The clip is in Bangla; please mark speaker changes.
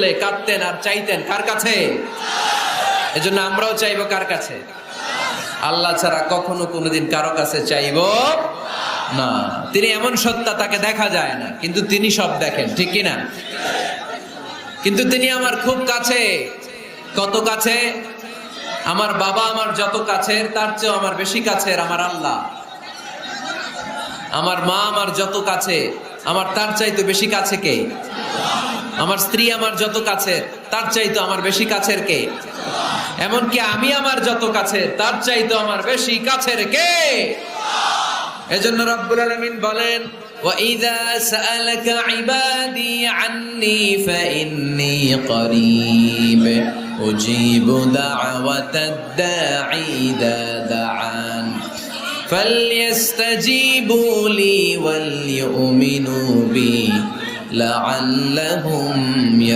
Speaker 1: করলে কাঁদতেন আর চাইতেন, কার কাছে? এজন্য আমরাও চাইব কার কাছে? আল্লাহ ছাড়া কখনো কোনোদিন কারও কাছে চাইব না। তিনি এমন সত্তা, তাকে দেখা যায় না, কিন্তু তিনি সব দেখেন, ঠিক কি না? কিন্তু তিনি আমার খুব কাছে। কত কাছে? আমার বাবা আমার যত কাছের, তার চেয়েও আমার বেশি কাছের আমার আল্লাহ। আমার মা আমার যত কাছে, আমার তার চাইতে বেশি কাছে কে? আমার স্ত্রী আমার যত কাছের তার চাইতো আমার বেশি কাছের কে এমনকি আমি আমার যত কাছে তার চাইতো আমার বেশি কাছের কে এজন্য রব্বুল আলামিন বলেন وَإِذَا سَأَلَكَ عِبَادِي عَنِّي فَإِنِّي قَرِيبٌ أُجِيبُ دَعْوَةَ الدَّاعِ إِذَا دَعَانِ فَلْيَسْتَجِيبُوا لِي وَلْيُؤْمِنُوا بِي لعلهم يرجعون.